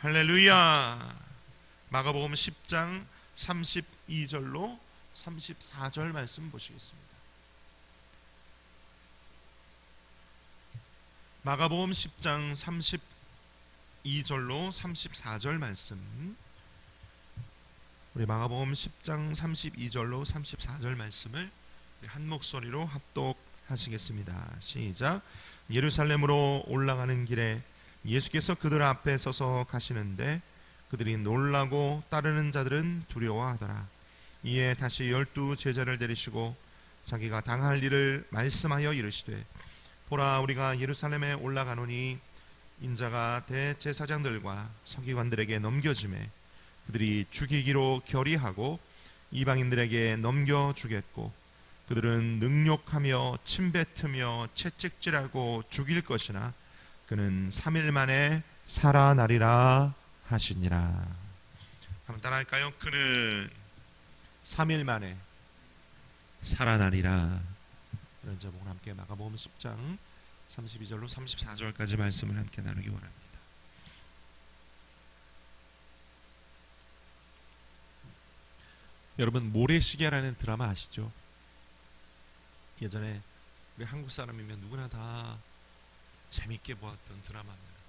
할렐루야. 마가복음 10장 32절로 34절 말씀 보시겠습니다. 마가복음 10장 32절로 34절 말씀. 우리 마가복음 10장 32절로 34절 말씀을 한 목소리로 합독하시겠습니다. 시작. 예루살렘으로 올라가는 길에 예수께서 그들 앞에 서서 가시는데 그들이 놀라고 따르는 자들은 두려워하더라. 이에 다시 열두 제자를 데리시고 자기가 당할 일을 말씀하여 이르시되 보라 우리가 예루살렘에 올라가노니 인자가 대제사장들과 서기관들에게 넘겨짐에 그들이 죽이기로 결의하고 이방인들에게 넘겨 주겠고 그들은 능욕하며 침뱉으며 채찍질하고 죽일 것이나 그는 3일 만에 살아나리라 하시니라. 한번 따라할까요? 그는 3일 만에 살아나리라. 이런 제목을 함께 마가복음 10장 32절로 34절까지 말씀을 함께 나누기 원합니다. 여러분 모래시계라는 드라마 아시죠? 예전에 우리 한국 사람이면 누구나 다 재밌게 보았던 드라마입니다.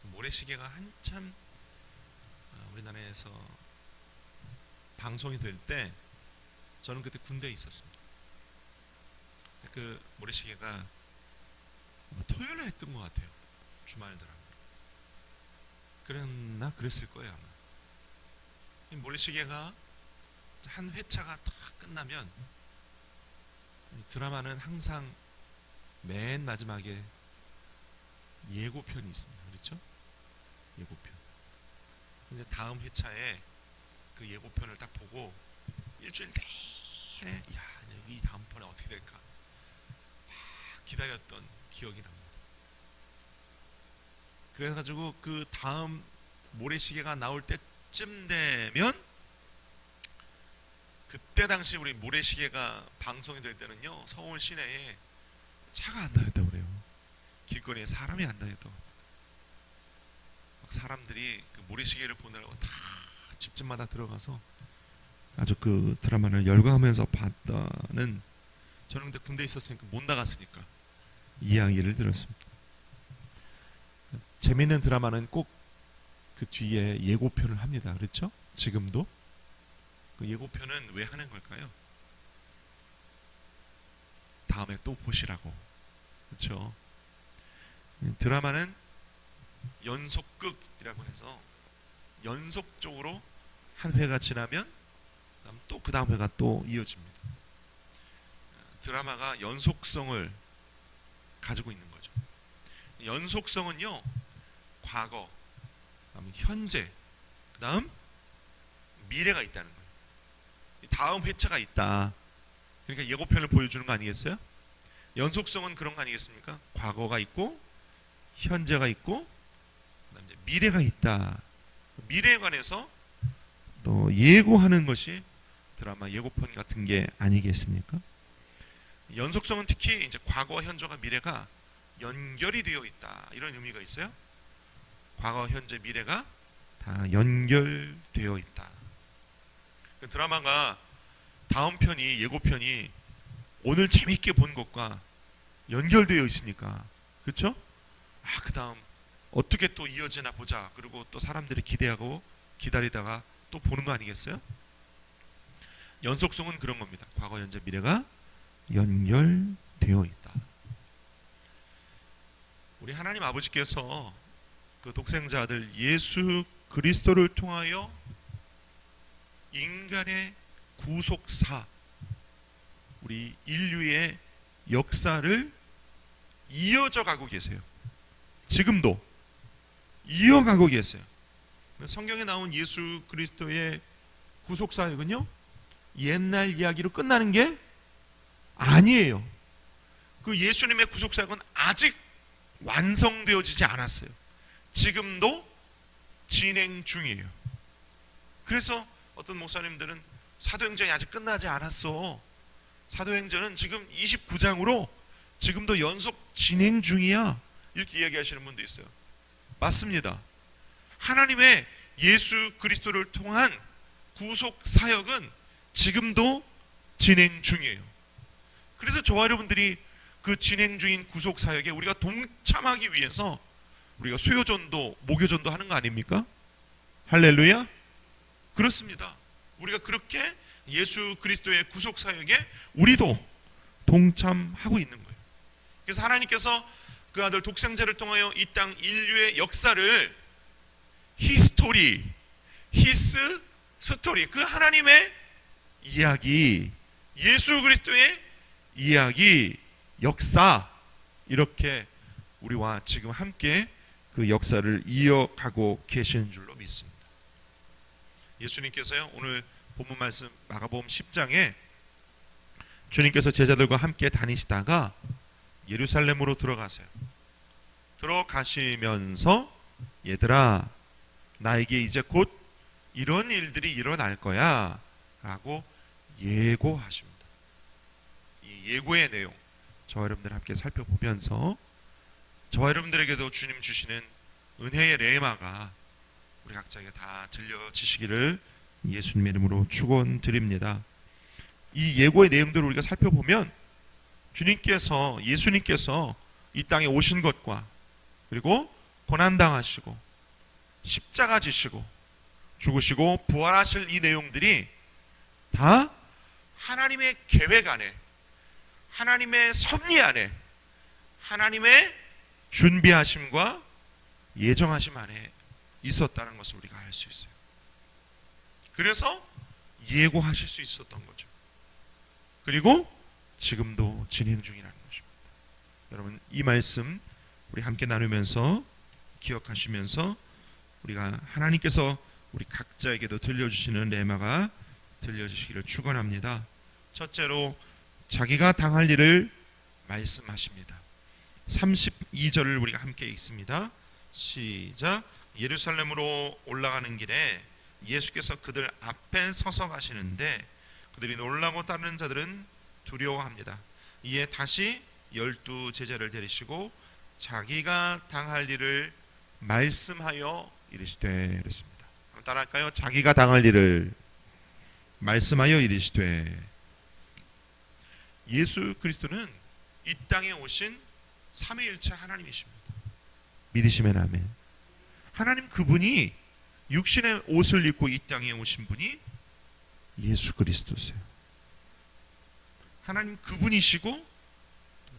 그 모래시계가 한참 어, 우리나라에서 방송이 될 때 저는 그때 군대에 있었습니다. 그 모래시계가 토요일에 했던 것 같아요. 주말 드라마. 그랬나 그랬을 거예요 아마. 이 모래시계가 한 회차가 다 끝나면 이 드라마는 항상 맨 마지막에 예고편이 있습니다. 그렇죠? 예고편. 이제 다음 회차에 그 예고편을 딱 보고 일주일 내내 야이 다음 편에 어떻게 될까 막 기다렸던 기억이 납니다. 그래가지고 그 다음 모래시계가 나올 때쯤 되면 그때 당시 우리 모래시계가 방송이 될 때는요 서울 시내에 차가 안 그래요. 길거리에 사람이 안 다녔다고 합니다. 막 사람들이 그 모래시계를 보느라고 다 집집마다 들어가서 아주 그 드라마를 열광하면서 봤다는 저는 근데 군대에 있었으니까 못 나갔으니까 이야기를 들었습니다. 재밌는 드라마는 꼭 그 뒤에 예고편을 합니다. 그렇죠? 지금도 그 예고편은 왜 하는 걸까요? 다음에 또 보시라고. 그렇죠? 드라마는 연속극이라고 해서 연속적으로 한 회가 지나면 또 그 다음 회가 또 이어집니다. 드라마가 연속성을 가지고 있는 거죠. 연속성은요, 과거, 현재, 그 다음 미래가 있다는 거예요. 다음 회차가 있다. 그러니까 예고편을 보여주는 거 아니겠어요? 연속성은 그런 거 아니겠습니까? 과거가 있고 현재가 있고 미래가 있다. 미래에 관해서 또 예고하는 것이 드라마 예고편 같은 게 아니겠습니까? 연속성은 특히 이제 과거와 현재와 미래가 연결이 되어 있다 이런 의미가 있어요. 과거, 현재, 미래가 다 연결되어 있다. 그 드라마가 다음 편이 예고편이 오늘 재밌게 본 것과 연결되어 있으니까 그렇죠? 아, 그 다음 어떻게 또 이어지나 보자. 그리고 또 사람들이 기대하고 기다리다가 또 보는 거 아니겠어요? 연속성은 그런 겁니다. 과거, 현재, 미래가 연결되어 있다. 우리 하나님 아버지께서 그 독생자 아들 예수 그리스도를 통하여 인간의 구속사 우리 인류의 역사를 이어져 가고 계세요. 지금도 이어가고 계세요. 성경에 나온 예수 그리스도의 구속 사역은요 옛날 이야기로 끝나는 게 아니에요. 그 예수님의 구속 사역은 아직 완성되어지지 않았어요. 지금도 진행 중이에요. 그래서 어떤 목사님들은 사도행전이 아직 끝나지 않았어. 사도행전은 지금 29장으로 지금도 연속 진행 중이야. 이렇게 이야기하시는 분도 있어요. 맞습니다. 하나님의 예수 그리스도를 통한 구속 사역은 지금도 진행 중이에요. 그래서 저와 여러분들이 그 진행 중인 구속 사역에 우리가 동참하기 위해서 우리가 수요전도, 목요전도 하는 거 아닙니까? 할렐루야. 그렇습니다. 우리가 그렇게 예수 그리스도의 구속 사역에 우리도 동참하고 있는 거예요. 그래서 하나님께서 그 아들 독생자를 통하여 이 땅 인류의 역사를 히스토리, 히스 스토리 그 하나님의 이야기, 예수 그리스도의 이야기, 역사 이렇게 우리와 지금 함께 그 역사를 이어가고 계시는 줄로 믿습니다. 예수님께서요 오늘 본문 말씀 마가복음 10장에 주님께서 제자들과 함께 다니시다가 예루살렘으로 들어가세요. 들어가시면서 얘들아 나에게 이제 곧 이런 일들이 일어날 거야 라고 예고하십니다. 이 예고의 내용 저와 여러분들 함께 살펴보면서 저와 여러분들에게도 주님 주시는 은혜의 레마가 우리 각자에게 다 들려지시기를 예수님 이름으로 축원드립니다. 이 예고의 내용들을 우리가 살펴보면 주님께서 예수님께서 이 땅에 오신 것과 그리고 고난 당하시고 십자가 지시고 죽으시고 부활하실 이 내용들이 다 하나님의 계획 안에 하나님의 섭리 안에 하나님의 준비하심과 예정하심 안에 있었다는 것을 우리가 알 수 있어요. 그래서 예고하실 수 있었던 거죠. 그리고 지금도 진행 중이라는 것입니다. 여러분 이 말씀 우리 함께 나누면서 기억하시면서 우리가 하나님께서 우리 각자에게도 들려주시는 레마가 들려주시기를 축원합니다. 첫째로 자기가 당할 일을 말씀하십니다. 32절을 우리가 함께 읽습니다. 시작. 예루살렘으로 올라가는 길에 예수께서 그들 앞에 서서 가시는데 그들이 놀라고 따르는 자들은 두려워합니다. 이에 다시 열두 제자를 데리시고 자기가 당할 일을 말씀하여 이르시되 그랬습니다. 따라할까요? 자기가 당할 일을 말씀하여 이르시되 예수 그리스도는 이 땅에 오신 삼위일체 하나님이십니다. 믿으시면 아멘. 하나님 그분이 육신의 옷을 입고 이 땅에 오신 분이 예수 그리스도세요. 하나님 그분이시고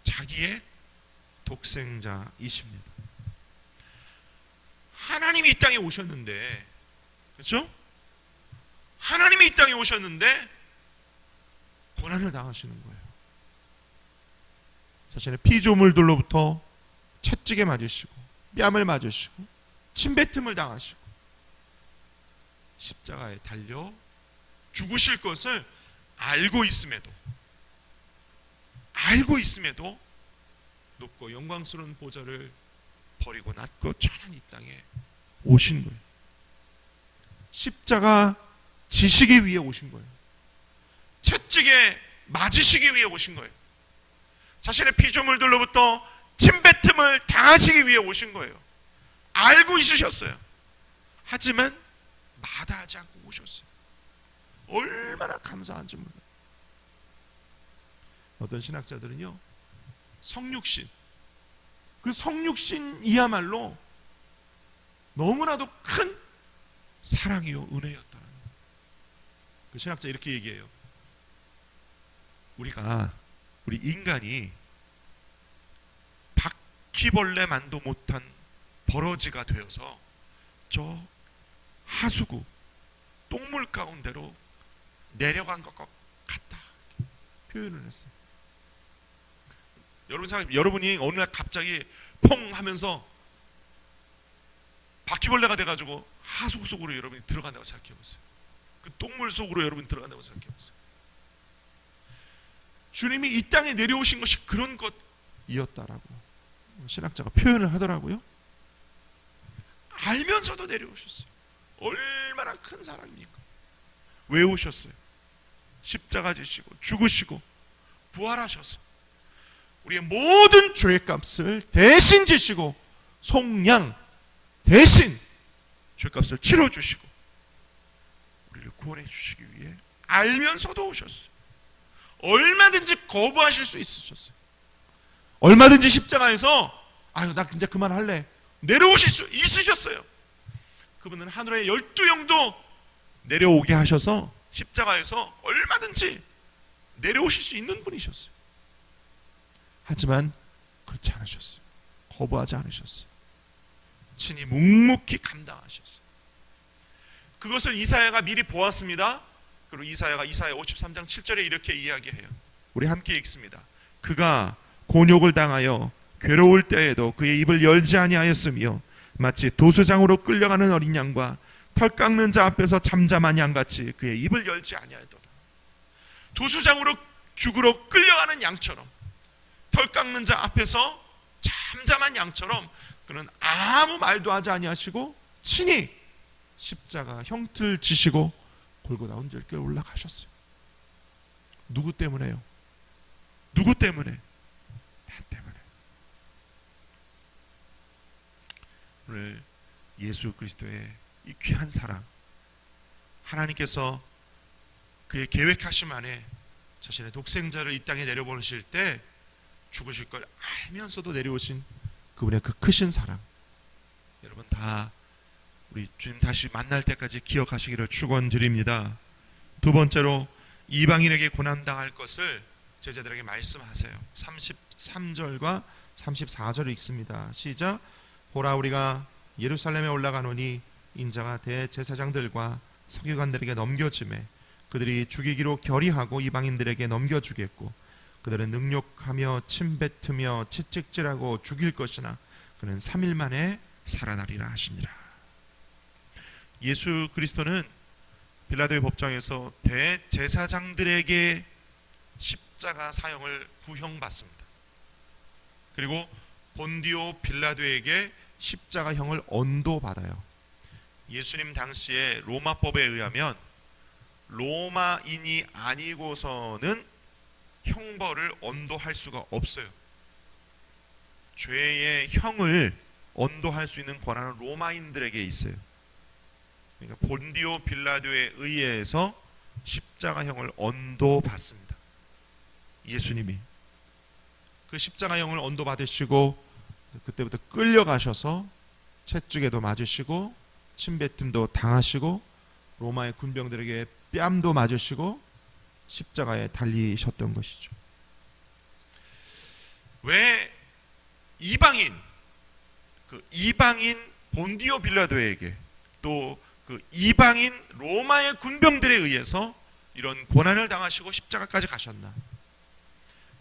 자기의 독생자이십니다. 하나님이 이 땅에 오셨는데 그렇죠? 하나님이 이 땅에 오셨는데 고난을 당하시는 거예요. 자신의 피조물들로부터 채찍에 맞으시고 뺨을 맞으시고 침뱉음을 당하시고 십자가에 달려 죽으실 것을 알고 있음에도 알고 있음에도 높고 영광스러운 보좌를 버리고 낮고 천한 이 땅에 오신 거예요. 십자가 지시기 위해 오신 거예요. 채찍에 맞으시기 위해 오신 거예요. 자신의 피조물들로부터 침뱉음을 당하시기 위해 오신 거예요. 알고 있으셨어요. 하지만 마다하지 않고 오셨어요. 얼마나 감사한지 몰라요. 어떤 신학자들은요, 성육신, 그 성육신이야말로 너무나도 큰 사랑이요, 은혜였다는. 그 신학자 이렇게 얘기해요. 우리가, 우리 인간이 바퀴벌레만도 못한 버러지가 되어서 저 하수구 똥물 가운데로 내려간 것 같다 표현을 했어요. 여러분 생각 여러분이 어느 날 갑자기 퐁 하면서 바퀴벌레가 돼가지고 하수구 속으로 여러분이 들어간다고 생각해 보세요. 그 똥물 속으로 여러분 들어간다고 생각해 보세요. 주님이 이 땅에 내려오신 것이 그런 것이었다라고 신학자가 표현을 하더라고요. 알면서도 내려오셨어요. 얼마나 큰 사랑입니까? 왜 오셨어요? 십자가 지시고 죽으시고 부활하셔서 우리의 모든 죄값을 대신 지시고 속량 대신 죄값을 치러 주시고 우리를 구원해 주시기 위해 알면서도 오셨어요. 얼마든지 거부하실 수 있으셨어요. 얼마든지 십자가에서 아유 나 진짜 그만할래 내려오실 수 있으셨어요. 그분은 하늘의 열두 영도 내려오게 하셔서 십자가에서 얼마든지 내려오실 수 있는 분이셨어요. 하지만 그렇지 않으셨어요. 거부하지 않으셨어요. 친히 묵묵히 감당하셨어요. 그것을 이사야가 미리 보았습니다. 그리고 이사야가 이사야 53장 7절에 이렇게 이야기해요. 우리 함께 읽습니다. 그가 곤욕을 당하여 괴로울 때에도 그의 입을 열지 아니하였으며 마치 도수장으로 끌려가는 어린 양과 털 깎는 자 앞에서 잠잠한 양같이 그의 입을 열지 아니하였도다. 도수장으로 죽으러 끌려가는 양처럼 털 깎는 자 앞에서 잠잠한 양처럼 그는 아무 말도 하지 아니하시고 친히 십자가 형틀 지시고 골고다 언질길 올라가셨어요. 누구 때문에요? 누구 때문에? 나 때문에. 오늘 예수 그리스도의 이 귀한 사랑 하나님께서 그의 계획하심 안에 자신의 독생자를 이 땅에 내려보내실 때 죽으실 걸 알면서도 내려오신 그분의 그 크신 사랑 여러분 다 우리 주님 다시 만날 때까지 기억하시기를 축원드립니다. 두 번째로 이방인에게 고난 당할 것을 제자들에게 말씀하세요. 33절과 34절을 읽습니다. 시작. 보라 우리가 예루살렘에 올라가노니 인자가 대제사장들과 서기관들에게 넘겨짐에 그들이 죽이기로 결의하고 이방인들에게 넘겨주겠고 그들은 능욕하며 침뱉으며 채찍질하고 죽일 것이나 그는 3일 만에 살아나리라 하시니라. 예수 그리스도는 빌라도의 법정에서 대제사장들에게 십자가 사형을 구형받습니다. 그리고 본디오 빌라도에게 십자가형을 언도받아요. 예수님 당시에 로마법에 의하면 로마인이 아니고서는 형벌을 언도할 수가 없어요. 죄의 형을 언도할 수 있는 권한은 로마인들에게 있어요. 그러니까 본디오 빌라도에 의해서 십자가형을 언도받습니다. 예수님이 그 십자가형을 언도받으시고 그때부터 끌려가셔서 채찍에도 맞으시고 침뱉음도 당하시고 로마의 군병들에게 뺨도 맞으시고 십자가에 달리셨던 것이죠. 왜 이방인 그 이방인 본디오 빌라도에게 또 그 이방인 로마의 군병들에 의해서 이런 고난을 당하시고 십자가까지 가셨나?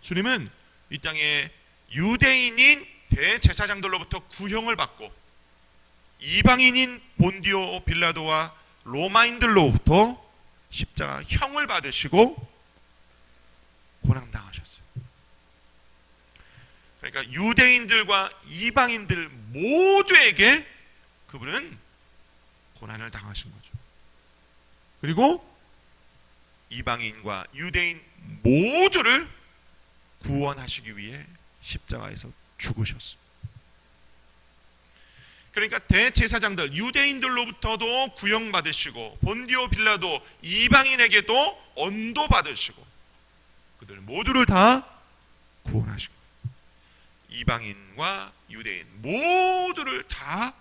주님은 이 땅에 유대인인 대제사장들로부터 구형을 받고 이방인인 본디오 빌라도와 로마인들로부터 십자가 형을 받으시고 고난 당하셨어요. 그러니까 유대인들과 이방인들 모두에게 그분은 고난을 당하신 거죠. 그리고 이방인과 유대인 모두를 구원하시기 위해 십자가에서 죽으셨습니다. 그러니까 대제사장들 유대인들로부터도 구형받으시고 본디오 빌라도 이방인에게도 언도 받으시고 그들 모두를 다 구원하시고 이방인과 유대인 모두를 다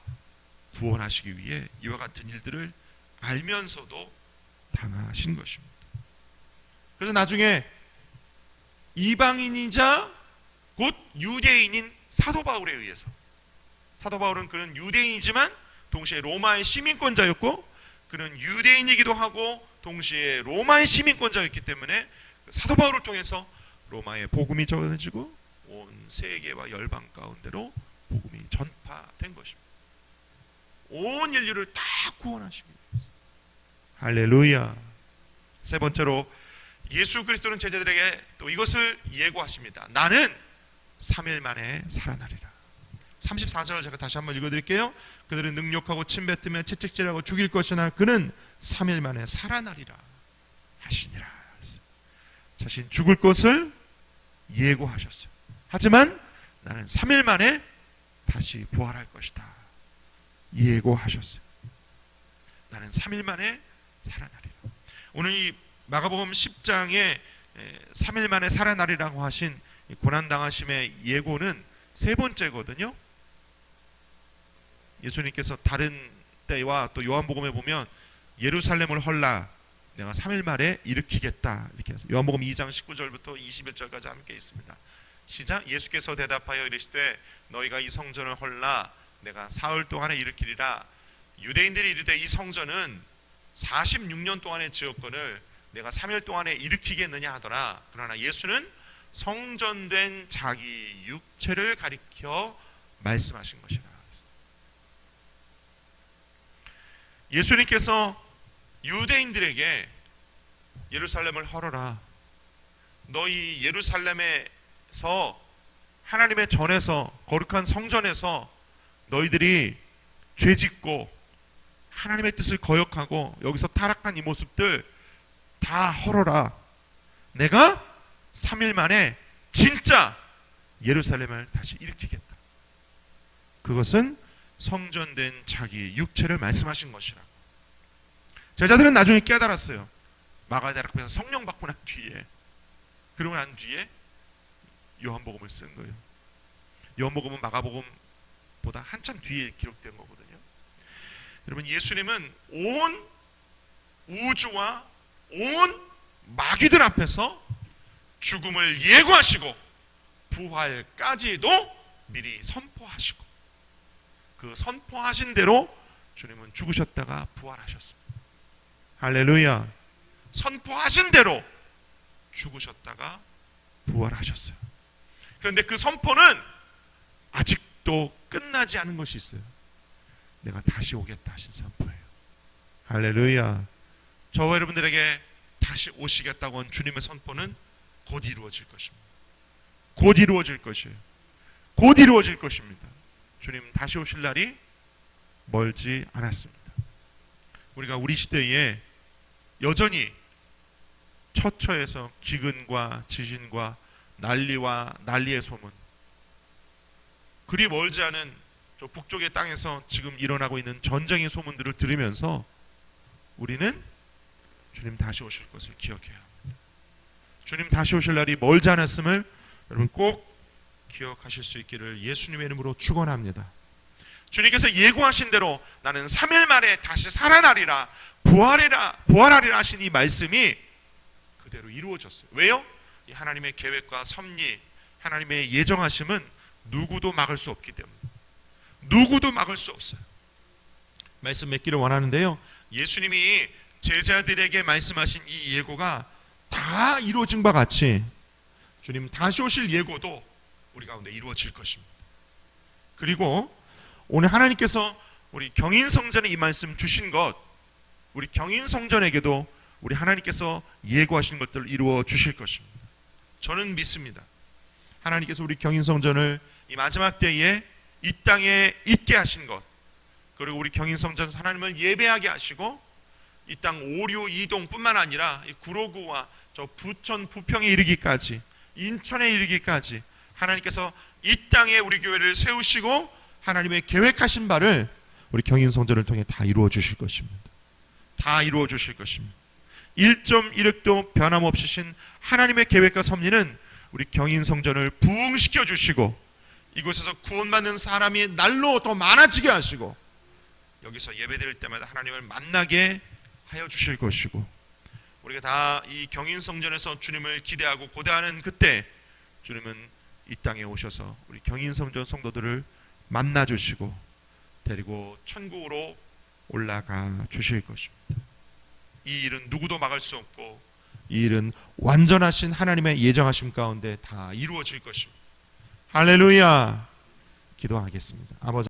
구원하시기 위해 이와 같은 일들을 알면서도 당하신 것입니다. 그래서 나중에 이방인이자 곧 유대인인 사도 바울에 의해서 사도 바울은 그는 유대인이지만 동시에 로마의 시민권자였고 그는 유대인이기도 하고 동시에 로마의 시민권자였기 때문에 사도 바울을 통해서 로마의 복음이 전해지고 온 세계와 열방 가운데로 복음이 전파된 것입니다. 온 인류를 다 구원하시기 위해서. 할렐루야. 세 번째로 예수 그리스도는 제자들에게 또 이것을 예고하십니다. 나는 3일 만에 살아나리라. 34절을 제가 다시 한번 읽어드릴게요. 그들은 능욕하고 침뱉으며 채찍질하고 죽일 것이나 그는 3일 만에 살아나리라 하시니라. 자신 죽을 것을 예고하셨어요. 하지만 나는 3일 만에 다시 부활할 것이다. 예고하셨어요. 나는 3일 만에 살아나리라. 오늘 이 마가복음 10장에 3일 만에 살아나리라고 하신 이 고난 당하심의 예고는 세 번째거든요. 예수님께서 다른 때와 또 요한복음에 보면 예루살렘을 헐라 내가 3일 만에 일으키겠다 이렇게 해서 요한복음 2장 19절부터 21절까지 함께 있습니다. 시작. 예수께서 대답하여 이르시되 너희가 이 성전을 헐라 내가 사흘 동안에 일으키리라. 유대인들이 이르되 이 성전은 46년 동안에 지었거늘 내가 3일 동안에 일으키겠느냐 하더라. 그러나 예수는 성전된 자기 육체를 가리켜 말씀하신 것이라 예수님께서 유대인들에게 예루살렘을 헐어라 너희 예루살렘에서 하나님의 전에서 거룩한 성전에서 너희들이 죄 짓고 하나님의 뜻을 거역하고 여기서 타락한 이 모습들 다 헐어라. 내가 3일 만에 진짜 예루살렘을 다시 일으키겠다. 그것은 성전된 자기 육체를 말씀하신 것이라고. 제자들은 나중에 깨달았어요. 마가다락에서 성령 받고 난 뒤에 그러고 난 뒤에 요한복음을 쓴 거예요. 요한복음은 마가복음보다 한참 뒤에 기록된 거거든요. 여러분 예수님은 온 우주와 온 마귀들 앞에서 죽음을 예고하시고 부활까지도 미리 선포하시고 그 선포하신 대로 주님은 죽으셨다가 부활하셨습니다. 할렐루야. 선포하신 대로 죽으셨다가 부활하셨어요. 그런데 그 선포는 아직도 끝나지 않은 것이 있어요. 내가 다시 오겠다 하신 선포예요. 할렐루야. 저와 여러분들에게 다시 오시겠다고 한 주님의 선포는 곧 이루어질 것입니다. 곧 이루어질 것이에요. 곧 이루어질 것입니다. 주님 다시 오실 날이 멀지 않았습니다. 우리가 우리 시대에 여전히 처처에서 기근과 지진과 난리와 난리의 소문 그리 멀지 않은 저 북쪽의 땅에서 지금 일어나고 있는 전쟁의 소문들을 들으면서 우리는 주님 다시 오실 것을 기억해야 합니다. 주님 다시 오실 날이 멀지 않았음을 여러분 꼭 기억하실 수 있기를 예수님의 이름으로 축원합니다. 주님께서 예고하신 대로 나는 3일 만에 다시 살아나리라 부활이라 부활하리라 하신 이 말씀이 그대로 이루어졌어요. 왜요? 이 하나님의 계획과 섭리, 하나님의 예정하심은 누구도 막을 수 없기 때문에 누구도 막을 수 없어요. 말씀 맺기를 원하는데요. 예수님이 제자들에게 말씀하신 이 예고가 다 이루어진 바 같이 주님 다시 오실 예고도 우리 가운데 이루어질 것입니다. 그리고 오늘 하나님께서 우리 경인 성전에 이 말씀 주신 것 우리 경인 성전에게도 우리 하나님께서 예고하신 것들을 이루어 주실 것입니다. 저는 믿습니다. 하나님께서 우리 경인 성전을 이 마지막 때에 이 땅에 있게 하신 것 그리고 우리 경인 성전 하나님을 예배하게 하시고 이 땅 오류 이동뿐만 아니라 이 구로구와 저 부천 부평에 이르기까지 인천에 이르기까지 하나님께서 이 땅에 우리 교회를 세우시고 하나님의 계획하신 바를 우리 경인 성전을 통해 다 이루어 주실 것입니다. 다 이루어 주실 것입니다. 1.1획도 변함없으신 하나님의 계획과 섭리는 우리 경인 성전을 부흥시켜 주시고 이곳에서 구원받는 사람이 날로 더 많아지게 하시고 여기서 예배드릴 때마다 하나님을 만나게 하여 주실 것이고 우리가 다 이 경인 성전에서 주님을 기대하고 고대하는 그때 주님은 이 땅에 오셔서 우리 경인 성전 성도들을 만나 주시고 데리고 천국으로 올라가 주실 것입니다. 이 일은 누구도 막을 수 없고 이 일은 완전하신 하나님의 예정하심 가운데 다 이루어질 것입니다. 할렐루야. 기도하겠습니다. 아버지